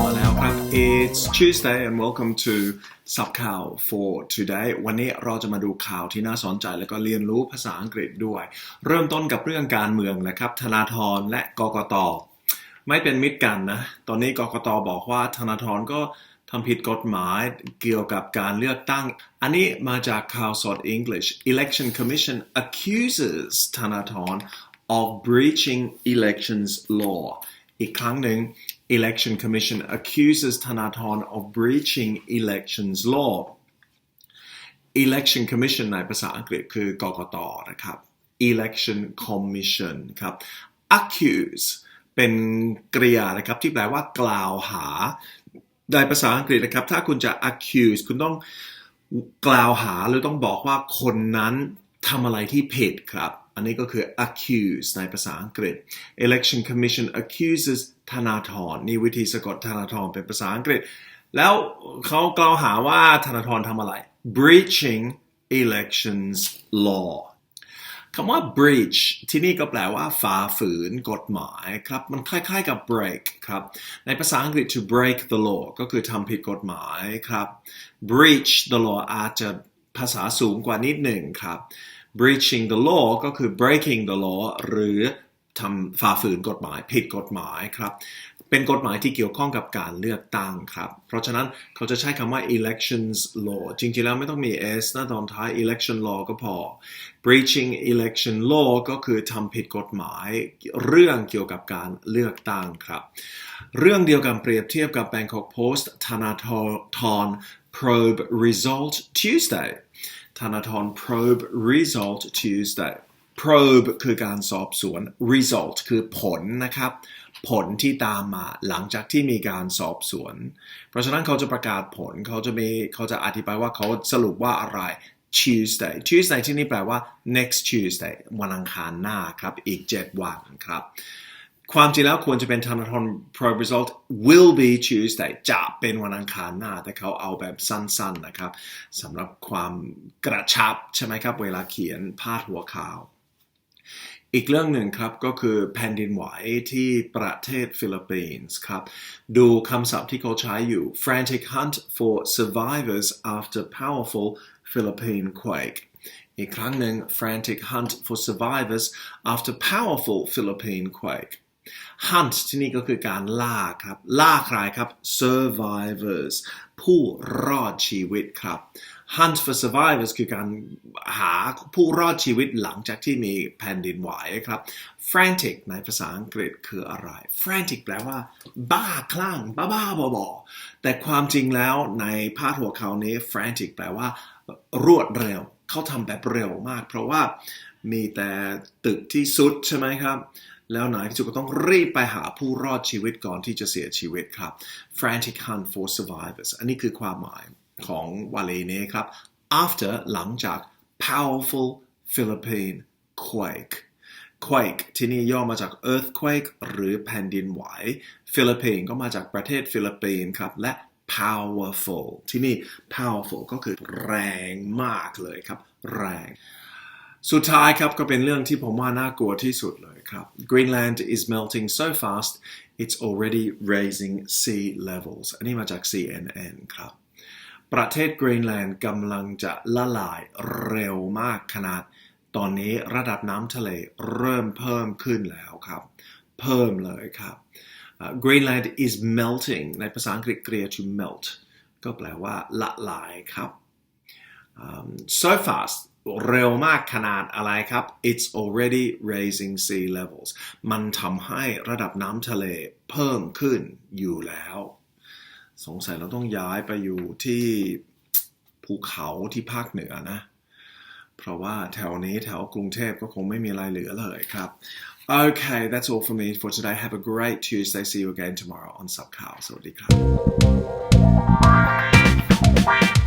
มาแล้วครับ it's Tuesday and welcome to สับข่าว for today วันนี้เราจะมาดูข่าวที่น่าสนใจแล้วก็เรียนรู้ภาษาอังกฤษด้วย เริ่มต้นกับเรื่องการเมืองนะครับ ธนาธรและกกต ไม่เป็นมิตรกันนะ ตอนนี้กกตบอกว่าธนาธรก็ทำผิดกฎหมายเกี่ยวกับการเลือกตั้ง อันนี้มาจากข่าวสด English Election Commission accuses ธนาธร of breaching elections law อีกครั้งหนึ่ง Election Commission accuses ธนาธร of breaching elections law Election Commission ในภาษาอังกฤษคือกกตนะครับ Election Commission ครับ accuse เป็นกริยานะครับที่แปลว่ากล่าวหาในภาษาอังกฤษนะครับ ถ้าคุณจะ accuse คุณต้องกล่าวหาหรือต้องบอกว่าคนนั้นทำอะไรที่ผิดครับ อันนี้ก็คือ accuse ในภาษาอังกฤษ Election Commission accuses ธนาธรนี่วิธีสะกดธนาธรเป็นภาษาอังกฤษ แล้วเขากล่าวหาว่าธนาธรทำอะไร breaching elections law คำว่า breach ที่นี่ก็แปลว่าฝ่าฝืนกฎหมายครับ มันคล้ายๆกับ break ครับ ในภาษาอังกฤษ to break the law ก็คือทำผิดกฎหมายครับ breach the law อาจจะภาษาสูงกว่านิดหนึ่งครับ breaching the law ก็คือ breaking the law หรือทำฝ่าฝืนกฎหมายผิดกฎหมายครับ เป็นกฎหมายที่เกี่ยวข้องกับการเลือกตั้งครับ เพราะฉะนั้นเขาจะใช้คำว่า elections law จริงๆแล้วไม่ต้องมี s นะตอนท้าย election law ก็พอ breaching election law ก็คือทำผิดกฎหมายเรื่องเกี่ยวกับการเลือกตั้งครับ เรื่องเดียวกันเปรียบเทียบกับ Bangkok Post ธนาธร probe result Tuesday ธนาธร probe result Tuesday probe คือการสอบสวน result คือผลนะครับ ผลที่ตามมาหลังจากที่มีการสอบสวน เพราะฉะนั้นเขาจะประกาศผลเขาจะมีเขาจะอธิบายว่าเขาสรุปว่าอะไร Tuesday Tuesday ที่นี่แปลว่า next Tuesday วันอังคารหน้าครับ อีก 7 วันครับ ความจริงแล้วควรจะเป็นธนาธร probe result will be Tuesday จะเป็นวันอังคารหน้า แต่เขาเอาแบบสั้นๆนะครับสำหรับความกระชับใช่ไหมครับ เวลาเขียนพาดหัวข่าว อีกเรื่องหนึ่งครับก็คือแผ่นดินไหวที่ประเทศฟิลิปปินส์ครับ ดูคำศัพท์ที่เขาใช้อยู่ frantic hunt for survivors after powerful Philippine quake อีกครั้งหนึ่ง frantic hunt for survivors after powerful Philippine quake hunt ที่นี่ก็คือการล่าครับ ล่าใครครับ survivors ผู้รอดชีวิตครับ hunt for survivors คือการหาผู้รอดชีวิตหลังจากที่มีแผ่นดินไหวครับ frantic ในภาษาอังกฤษคืออะไร frantic แปลว่า บ้าคลั่ง บ้าบ้าบอบอแต่ความจริงแล้วในพาดหัวข่าวนี้ frantic แปลว่ารวดเร็ว เขาทำแบบเร็วมาก เพราะว่ามีแต่ตึกที่สุดใช่ไหมครับ แล้วไหนที่สุดก็ต้องรีบไปหาผู้รอดชีวิตก่อนที่จะเสียชีวิตครับ frantic hunt for survivors อันนี้คือความหมายของวาเลีนี้ครับ after หลังจาก powerful Philippine quake quake ที่นี่ย่อมาจาก earthquake หรือแผ่นดินไหว ฟิลิปปินส์ก็มาจากประเทศฟิลิปปินส์ครับ และ powerful ที่นี่ powerful ก็คือแรงมากเลยครับ แรง สุดท้ายครับก็เป็นเรื่องที่ผมว่าน่ากลัวที่สุดเลยครับ Greenland is melting so fast it's already raising sea levels อันนี้มาจาก CNN ครับ ประเทศกรีนแลนด์กำลังจะละลายเร็วมากขนาด ตอนนี้ระดับน้ำทะเลเริ่มเพิ่มขึ้นแล้วครับ เพิ่มเลยครับ Greenland is melting ในภาษาอังกฤษเกรีย to melt ก็แปลว่าละลายครับ um, so fast เร็วมากขนาดอะไรครับ it's already raising sea levels มันทำให้ระดับน้ำทะเลเพิ่มขึ้นอยู่แล้ว สงสัยเราต้องย้ายไปอยู่ที่ภูเขาที่ภาคเหนือนะ เพราะว่าแถวนี้แถวกรุงเทพก็คงไม่มีอะไรเหลือเลยครับ Okay that's all for me for today have a great Tuesday see you again tomorrow on Subcow สวัสดีครับ